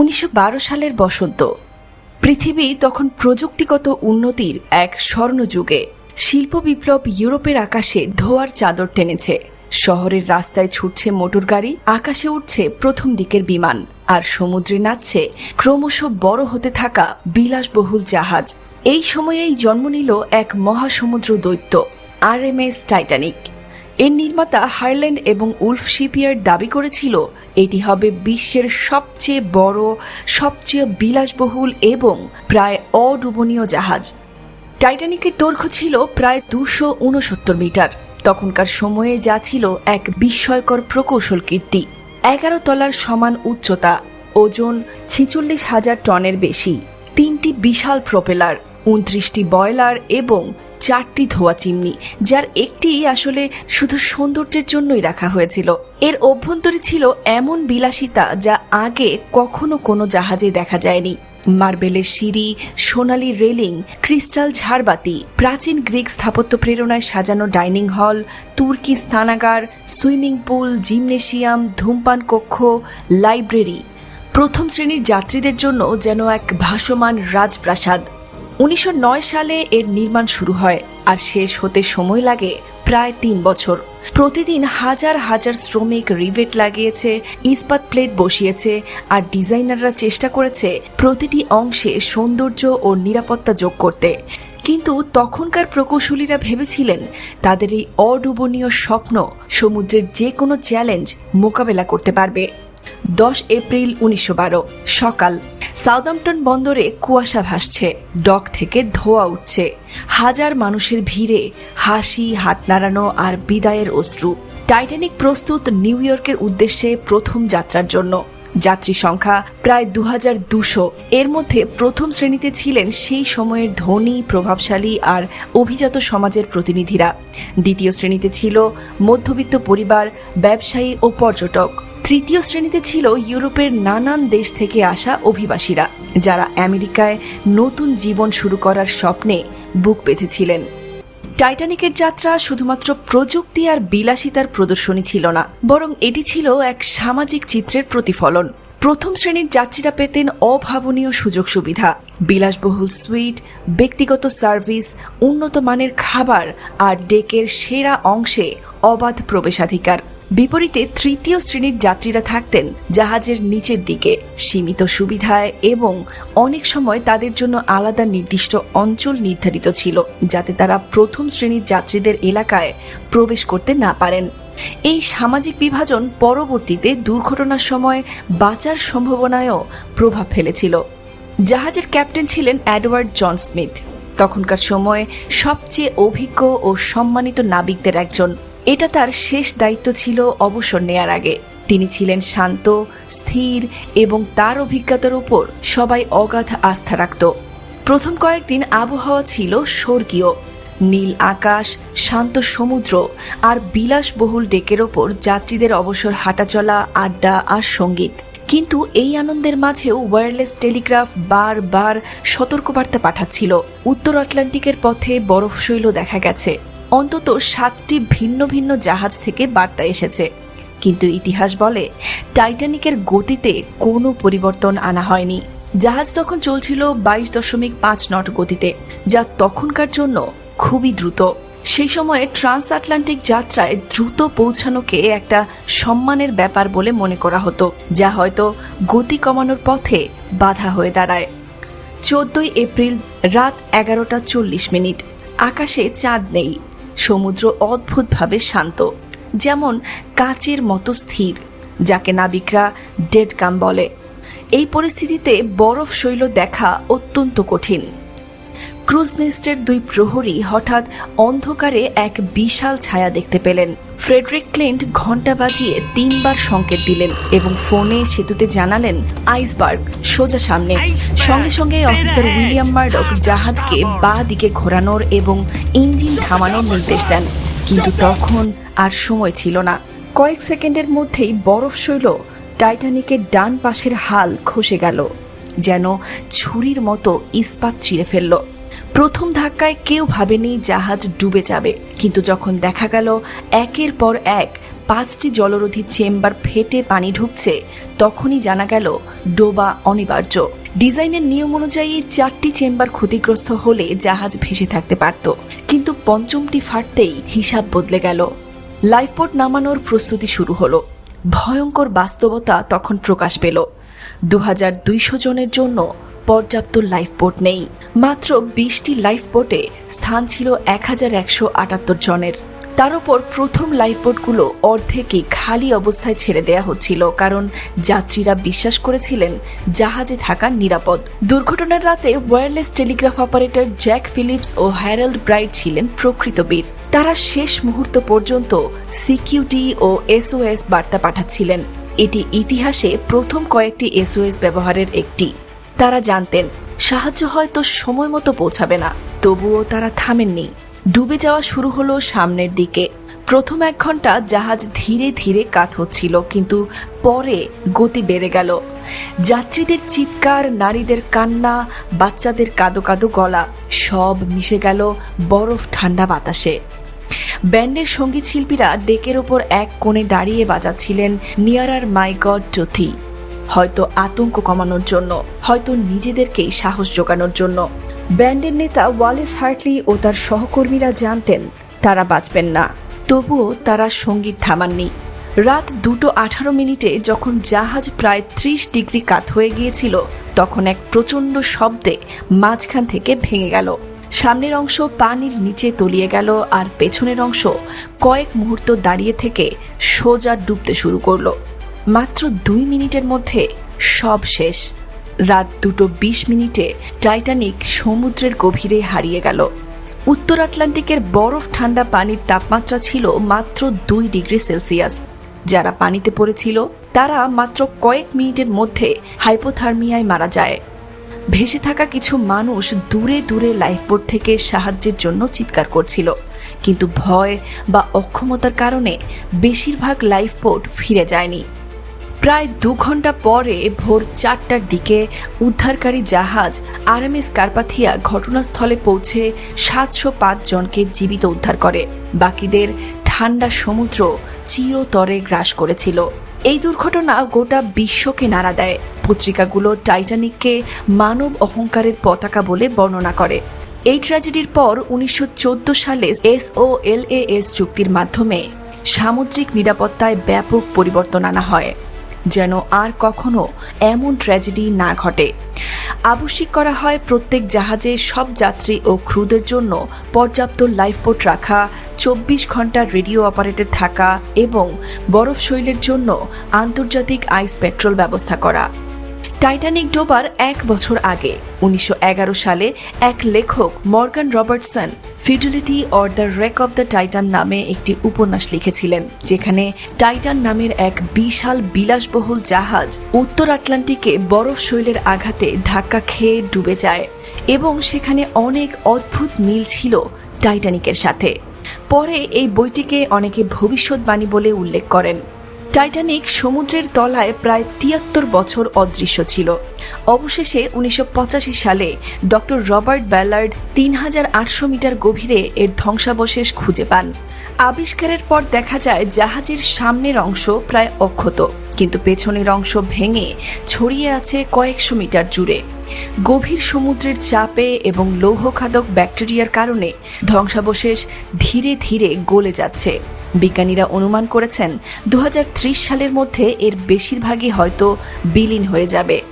উনিশশো বারো সালের বসন্ত। পৃথিবী তখন প্রযুক্তিগত উন্নতির এক স্বর্ণযুগে। শিল্প বিপ্লব ইউরোপের আকাশে ধোয়ার চাদর টেনেছে। শহরের রাস্তায় ছুটছে মোটর গাড়ি, আকাশে উঠছে প্রথম দিকের বিমান। আর সমুদ্রে নাচছে ক্রমশ বড় হতে থাকা বিলাসবহুল জাহাজ। এই সময়েই জন্ম নিল এক মহাসমুদ্র দৈত্য আর এম এস টাইটানিক। এর নির্মাতা হারল্যান্ড এবং উলফ শিপিয়ার্ড দাবি করেছিল, এটি হবে বিশ্বের সবচেয়ে বড়, সবচেয়ে বিলাসবহুল এবং প্রায় অডুবনীয় জাহাজ। টাইটানিকের দৈর্ঘ্য ছিল প্রায় দুশো উনসত্তর মিটার। তখনকার সময়ে যা ছিল এক বিস্ময়কর প্রকৌশল কীর্তি। এগারো তলার সমান উচ্চতা, ওজন ছিচল্লিশ হাজার টনের বেশি, তিনটি বিশাল প্রপেলার, উনত্রিশটি বয়লার এবং চারটি ধোয়া চিমনি, যার একটি আসলে শুধু সৌন্দর্যের জন্যই রাখা হয়েছিল। এর অভ্যন্তরে ছিল এমন বিলাসিতা যা আগে কখনো কোনো জাহাজে দেখা যায়নি। মার্বেলের সিঁড়ি, সোনালি রেলিং, ক্রিস্টাল ঝাড়বাতি, প্রাচীন গ্রিক স্থাপত্য প্রেরণায় সাজানো ডাইনিং হল, তুর্কি স্নানাগার, সুইমিং পুল, জিমনেশিয়াম, ধূমপান কক্ষ, লাইব্রেরি। প্রথম শ্রেণির যাত্রীদের জন্য যেন এক ভাসমান রাজপ্রাসাদ। উনিশশো নয় সালে এর নির্মাণ শুরু হয় আর শেষ হতে সময় লাগে প্রায় তিন বছর। প্রতিদিন হাজার হাজার শ্রমিক রিভেট লাগিয়েছে, ইস্পাত প্লেট বসিয়েছে আর ডিজাইনাররা চেষ্টা করেছে প্রতিটি অংশে সৌন্দর্য ও নিরাপত্তা যোগ করতে। কিন্তু তখনকার প্রকৌশলীরা ভেবেছিলেন তাদের এই অডুবনীয় স্বপ্ন সমুদ্রের যে কোনো চ্যালেঞ্জ মোকাবেলা করতে পারবে। দশ এপ্রিল উনিশশো বারো, সকাল। সাউদাম্পটন বন্দরে কুয়াশা ভাসছে, ডক থেকে ধোয়া উঠছে। হাজার মানুষের ভিড়ে হাসি, হাত নাড়ানো আর বিদায়ের অশ্রু। টাইটানিক প্রস্তুত নিউ ইয়র্কের উদ্দেশ্যে প্রথম যাত্রার জন্য। যাত্রী সংখ্যা প্রায় দু হাজার দুশো। এর মধ্যে প্রথম শ্রেণীতে ছিলেন সেই সময়ের ধনী, প্রভাবশালী আর অভিজাত সমাজের প্রতিনিধিরা। দ্বিতীয় শ্রেণীতে ছিল মধ্যবিত্ত পরিবার, ব্যবসায়ী ও পর্যটক। তৃতীয় শ্রেণীতে ছিল ইউরোপের নানান দেশ থেকে আসা অভিবাসীরা, যারা আমেরিকায় নতুন জীবন শুরু করার স্বপ্নে বুক বেঁধেছিলেন। টাইটানিকের যাত্রা শুধুমাত্র প্রযুক্তি আর বিলাসিতার প্রদর্শনী ছিল না, বরং এটি ছিল এক সামাজিক চিত্রের প্রতিফলন। প্রথম শ্রেণির যাত্রীরা পেতেন অভাবনীয় সুযোগ সুবিধা, বিলাসবহুল সুইট, ব্যক্তিগত সার্ভিস, উন্নত মানের খাবার আর ডেকের সেরা অংশে অবাধ প্রবেশাধিকার। বিপরীতে তৃতীয় শ্রেণির যাত্রীরা থাকতেন জাহাজের নিচের দিকে। সীমিত সুবিধায় এবং অনেক সময় তাদের জন্য আলাদা নির্দিষ্ট অঞ্চল নির্ধারিত ছিল, যাতে তারা প্রথম শ্রেণির যাত্রীদের এলাকায় প্রবেশ করতে না পারেন। এই সামাজিক বিভাজন পরবর্তীতে দুর্ঘটনার সময় বাঁচার সম্ভাবনায়ও প্রভাব ফেলেছিল। জাহাজের ক্যাপ্টেন ছিলেন অ্যাডওয়ার্ড জন স্মিথ। তখনকার সময়ে সবচেয়ে অভিজ্ঞ ও সম্মানিত নাবিকদের একজন। এটা তার শেষ দায়িত্ব ছিল অবসর নেয়ার আগে। তিনি ছিলেন শান্ত, স্থির এবং তার অভিজ্ঞতার উপর সবাই অগাধ আস্থা রাখত। প্রথম কয়েকদিন আবহাওয়া ছিল স্বর্গীয়। নীল আকাশ, শান্ত সমুদ্র আর বিলাসবহুল ডেকের ওপর যাত্রীদের অবসর হাঁটাচলা আড্ডা আর সংগীত। কিন্তু এই আনন্দের মাঝেও ওয়্যারলেস টেলিগ্রাফ বারবার সতর্কবার্তা পাঠাচ্ছিল। উত্তর আটলান্টিকের পথে বরফশৈল দেখা গেছে। অন্তত সাতটি ভিন্ন ভিন্ন জাহাজ থেকে বার্তা এসেছে। কিন্তু ইতিহাস বলে, টাইটানিকের গতিতে কোনো পরিবর্তন আনা হয়নি। জাহাজ তখন চলছিল বাইশ দশমিক পাঁচ নট গতিতে, যা তখনকার জন্য খুবই দ্রুত। সেই সময়ে ট্রান্স আটলান্টিক যাত্রায় দ্রুত পৌঁছানোকে একটা সম্মানের ব্যাপার বলে মনে করা হতো, যা হয়তো গতি কমানোর পথে বাধা হয়ে দাঁড়ায়। চোদ্দই এপ্রিল রাত এগারোটা চল্লিশ মিনিট, আকাশে চাঁদ নেই। সমুদ্র অদ্ভুতভাবে শান্ত, যেমন কাচের মতো স্থির, যাকে নাবিকরা ডেড কাম বলে। এই পরিস্থিতিতে বরফ শৈল দেখা অত্যন্ত কঠিন। ক্রুজ নেস্টের দুই প্রহরী হঠাৎ অন্ধকারে এক বিশাল ছায়া দেখতে পেলেন। ফ্রেডরিক ক্লিন্ট ঘণ্টা বাজিয়ে তিনবার সংকেত দিলেন এবং ফোনে সেতুতে জানালেন আইসবার্গ সোজা সামনে। সঙ্গে সঙ্গে অফিসার উইলিয়াম মার্ডক জাহাজকে বা দিকে ঘোরানোর এবং ইঞ্জিন থামানোর নির্দেশ দেন। কিন্তু তখন আর সময় ছিল না। কয়েক সেকেন্ডের মধ্যেই বরফ শৈল টাইটানিকের ডান পাশের হাল খসে গেল যেন ছুরির মতো ইস্পাত চিরে ফেলল। প্রথম ধাক্কায় কেউ ভাবেনি জাহাজ ডুবে যাবে। কিন্তু যখন দেখা গেল একের পর এক পাঁচটি জলরোধী চেম্বার ফেটে পানি ঢুকছে, তখনই জানা গেল ডোবা অনিবার্য। ডিজাইনের নিয়ম অনুযায়ী চারটি চেম্বার ক্ষতিগ্রস্ত হলে জাহাজ ভেসে থাকতে পারত। কিন্তু পঞ্চমটি ফাটতেই হিসাব বদলে গেল। লাইফবোট নামানোর প্রস্তুতি শুরু হলো। ভয়ঙ্কর বাস্তবতা তখন প্রকাশ পেল। দু হাজার দুইশো জনের জন্য পর্যাপ্ত লাইফবোট নেই। মাত্র বিশটি লাইফবোটে স্থান ছিল এক হাজার একশো আটাত্তর জনের। তার উপর প্রথম লাইফবোটগুলো অর্ধেকই খালি অবস্থায় ছেড়ে দেয়া হচ্ছিল, কারণ যাত্রীরা বিশ্বাস করেছিলেন জাহাজে থাকা নিরাপদ। দুর্ঘটনার রাতে wireless telegraph operator Jack Phillips ও হ্যারাল্ড ব্রাইট ছিলেন প্রকৃত বীর। তারা শেষ মুহূর্ত পর্যন্ত সিকিউটি ও এসওএস বার্তা পাঠাচ্ছিলেন। এটি ইতিহাসে প্রথম কয়েকটি এসওএস ব্যবহারের একটি। তারা জানতেন, সাহায্য হয়তো সময় মতো পৌঁছাবে না। তবুও তারা থামেননি। ডুবে যাওয়া শুরু হলো সামনের দিকে। প্রথম এক ঘণ্টা জাহাজ ধীরে ধীরে কাত হচ্ছিল, কিন্তু পরে গতি বেড়ে গেল। যাত্রীদের চিৎকার, নারীদের কান্না, বাচ্চাদের কাদো কাদো গলা, সব মিশে গেল বরফ ঠান্ডা বাতাসে। ব্যান্ডের সংগীত শিল্পীরা ডেকের ওপর এক কোণে দাঁড়িয়ে বাজাচ্ছিলেন নিয়ারার মাই গড টথি হয়তো আতঙ্ক কমানোর জন্য, হয়তো নিজেদেরকেই সাহস জোগানোর জন্য। ব্যান্ডের নেতা ওয়ালেস হার্টলি ও তার সহকর্মীরা জানতেন, তারা বাঁচবেন না। তবুও তারা সংগীত থামাননি। রাত দুটো আঠারো মিনিটে যখন জাহাজ প্রায় ত্রিশ ডিগ্রি কাত হয়ে গিয়েছিল, তখন এক প্রচণ্ড শব্দে মাঝখান থেকে ভেঙে গেল। সামনের অংশ পানির নিচে তলিয়ে গেল আর পেছনের অংশ কয়েক মুহূর্ত দাঁড়িয়ে থেকে সোজা ডুবতে শুরু করল। মাত্র দুই মিনিটের মধ্যে সব শেষ। রাত দুটো বিশ মিনিটে টাইটানিক সমুদ্রের গভীরে হারিয়ে গেল। উত্তর আটলান্টিকের বরফ ঠান্ডা পানির তাপমাত্রা ছিল মাত্র দুই ডিগ্রি সেলসিয়াস। যারা পানিতে পড়েছিল, তারা মাত্র কয়েক মিনিটের মধ্যে হাইপোথার্মিয়ায় মারা যায়। ভেসে থাকা কিছু মানুষ দূরে দূরে লাইফবোট থেকে সাহায্যের জন্য চিৎকার করছিল। কিন্তু ভয় বা অক্ষমতার কারণে বেশিরভাগ লাইফবোট ফিরে যায়নি। প্রায় দু ঘণ্টা পরে ভোর চারটার দিকে উদ্ধারকারী জাহাজ আরএমএস কার্পাথিয়া ঘটনাস্থলে পৌঁছে সাতশো পাঁচ জনকে জীবিত উদ্ধার করে। বাকিদের ঠান্ডা সমুদ্র চিরতরে গ্রাস করেছিল। এই দুর্ঘটনা গোটা বিশ্বকে নাড়া দেয়। পত্রিকাগুলো টাইটানিককে মানব অহংকারের পতাকা বলে বর্ণনা করে। এই ট্র্যাজেডির পর উনিশশো চোদ্দ সালে এস ও এল এস চুক্তির মাধ্যমে সামুদ্রিক নিরাপত্তায় ব্যাপক পরিবর্তন আনা হয়। যেন আর কখনো এমন ট্র্যাজেডি না ঘটে। আবশ্যিক করা হয় প্রত্যেক জাহাজে সব যাত্রী ও ক্রুদের জন্য পর্যাপ্ত লাইফবোট রাখা, চব্বিশ ঘণ্টা রেডিও অপারেটর থাকা এবং বরফ শৈলের জন্য আন্তর্জাতিক আইস পেট্রোল ব্যবস্থা করা। টাইটানিক ডোবার এক বছর আগে, উনিশশো এগারো সালে এক লেখক Morgan Robertson Fidelity or the Wreck of the Titan নামে একটি উপন্যাস লিখেছিলেন, যেখানে টাইটান নামের এক বিশাল বিলাসবহুল জাহাজ উত্তর আটলান্টিকে বরফ শৈলের আঘাতে ধাক্কা খেয়ে ডুবে যায় এবং সেখানে অনেক অদ্ভুত মিল ছিল টাইটানিকের সাথে। পরে এই বইটিকে অনেকে ভবিষ্যৎবাণী বলে উল্লেখ করেন। টাইটানিক সমুদ্রের তলায় প্রায় তিয়াত্তর বছর অদৃশ্য ছিল। অবশেষে উনিশশো পঁচাশি সালে ডক্টর রবার্ট ব্যালার্ড তিন হাজার আটশো মিটার গভীরে এর ধ্বংসাবশেষ খুঁজে পান। আবিষ্কারের পর দেখা যায় জাহাজের সামনের অংশ প্রায় অক্ষত, কিন্তু পেছনের অংশ ভেঙে ছড়িয়ে আছে কয়েকশো মিটার জুড়ে। গভীর সমুদ্রের চাপে এবং লৌহখাদক ব্যাকটেরিয়ার কারণে ধ্বংসাবশেষ ধীরে ধীরে গলে যাচ্ছে। বিজ্ঞানীরা অনুমান করেছেন দু হাজার ত্রিশ সালের মধ্যে এর বেশিরভাগই হয়তো বিলীন হয়ে যাবে।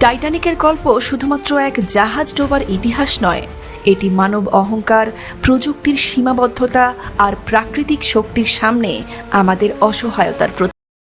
টাইটানিকের গল্প শুধুমাত্র এক জাহাজ ডোবার ইতিহাস নয়, এটি মানব অহংকার, প্রযুক্তির সীমাবদ্ধতা আর প্রাকৃতিক শক্তির সামনে আমাদের অসহায়তার প্রতি